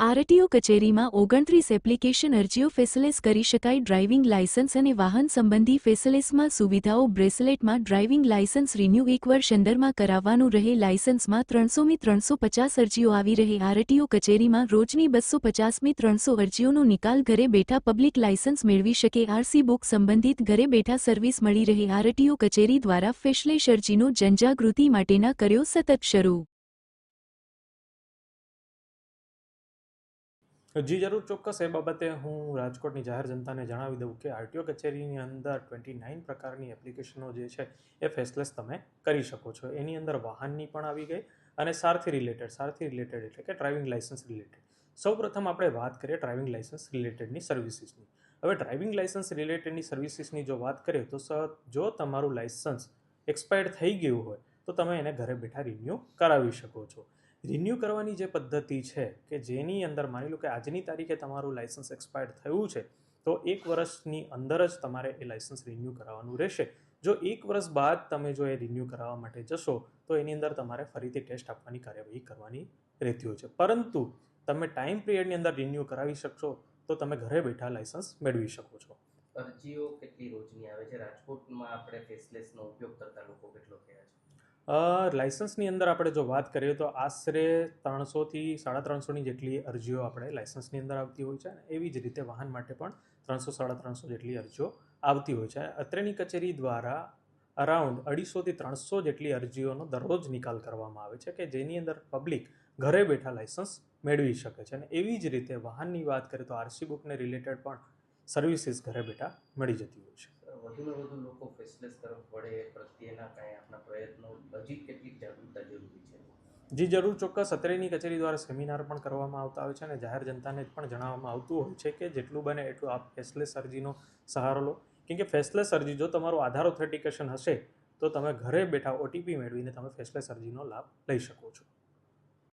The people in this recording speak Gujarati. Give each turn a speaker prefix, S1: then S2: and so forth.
S1: આરટીઓ કચેરીમાં ઓગણત્રીસ એપ્લિકેશન અરજીઓ ફેસલેસ કરી શકાય ડ્રાઇવિંગ લાયસન્સ અને વાહન સંબંધી ફેસલેસમાં સુવિધાઓ બ્રેસલેટમાં ડ્રાઇવિંગ લાયસન્સ રિન્યૂ એક વર્ષ અંદરમાં કરાવવાનું રહે લાયસન્સમાં ત્રણસોમી ત્રણસો પચાસ અરજીઓ આવી રહે. આરટીઓ કચેરીમાં રોજની બસો પચાસમી ત્રણસો અરજીઓનો નિકાલ ઘરે બેઠા પબ્લિક લાયસન્સ મેળવી શકે. આરસી બુક સંબંધિત ઘરે બેઠા સર્વિસ મળી રહે. આરટીઓ કચેરી દ્વારા ફેસલેસ અરજીનો જનજાગૃતિ માટેના કર્યો સતત શરૂ.
S2: જી, જરૂર. ચોક્કસ એ બાબતે હું રાજકોટની જાહેર જનતાને જણાવી દઉં કે આરટીઓ કચેરીની અંદર ટ્વેન્ટી નાઇન પ્રકારની એપ્લિકેશનો જે છે એ ફેસલેસ તમે કરી શકો છો. એની અંદર વાહનની પણ આવી ગઈ અને સારથી રિલેટેડ સારથી રિલેટેડ એટલે કે ડ્રાઇવિંગ લાઇસન્સ રિલેટેડ સૌપ્રથમ આપણે વાત કરીએ ડ્રાઇવિંગ લાઇસન્સ રિલેટેડની સર્વિસીસની હવે ડ્રાઇવિંગ લાઇસન્સ રિલેટેડની સર્વિસીસની જો વાત કરીએ તો સર, જો તમારું લાઇસન્સ એક્સપાયર્ડ થઈ ગયું હોય તો તમે એને ઘરે બેઠા રિન્યૂ કરાવી શકો છો. રિન્યૂ કરવાની જે પદ્ધતિ છે કે જેની અંદર માની લો કે આજની તારીખે તમારું લાઇસન્સ એક્સપાયર્ડ થયું છે, તો એક વર્ષની અંદર જ તમારે એ લાઇસન્સ રિન્યૂ કરાવવાનું રહેશે. જો એક વર્ષ બાદ તમે જો એ રિન્યૂ કરાવવા માટે જશો, તો એની અંદર તમારે ફરીથી ટેસ્ટ આપવાની કાર્યવાહી કરવાની રહેતી હોય છે. પરંતુ તમે ટાઈમ પિરિયડની અંદર રિન્યૂ કરાવી શકશો, તો તમે ઘરે બેઠા લાઇસન્સ મેળવી શકો છો.
S3: અરજીઓ કેટલી રોજની આવે છે? રાજકોટમાં આપણે ફેસલેસનો ઉપયોગ કરતા લોકો કેટલો થયા છે?
S2: અ, લાયસન્સની અંદર આપણે જો વાત કરીએ તો આશરે ત્રણસોથી સાડા ત્રણસોની જેટલી અરજીઓ આપણે લાયસન્સની અંદર આવતી હોય છે અને એવી જ રીતે વાહન માટે પણ ત્રણસો સાડા ત્રણસો જેટલી અરજીઓ આવતી હોય છે. અત્રેની કચેરી દ્વારા અરાઉન્ડ અઢીસોથી ત્રણસો જેટલી અરજીઓનો દરરોજ નિકાલ કરવામાં આવે છે કે જેની અંદર પબ્લિક ઘરે બેઠા લાયસન્સ મેળવી શકે છે. અને એવી જ રીતે વાહનની વાત કરીએ તો આરસી બુકને રિલેટેડ પણ સર્વિસીસ ઘરે બેઠા મળી જતી હોય છે.
S3: વધુને વધુ લોકો ફેસલેસ તરફ વળે પ્રત્યેના કાંઈ આપણા પ્રયત્નો હજી કેટલીક જાગૃતતા જરૂરી છે?
S2: જી જરૂર. ચોક્કસ. અત્રેની કચેરી દ્વારા સેમિનાર પણ કરવામાં આવતા હોય છે અને જાહેર જનતાને પણ જણાવવામાં આવતું હોય છે કે જેટલું બને એટલું આપ ફેસલેસ અરજીનો સહારો લો. કેમ કે ફેસલેસ અરજી જો તમારું આધાર ઓથેન્ટિકેશન હશે તો તમે ઘરે બેઠા ઓટીપી મેળવીને તમે ફેસલેસ અરજીનો લાભ લઈ શકો છો.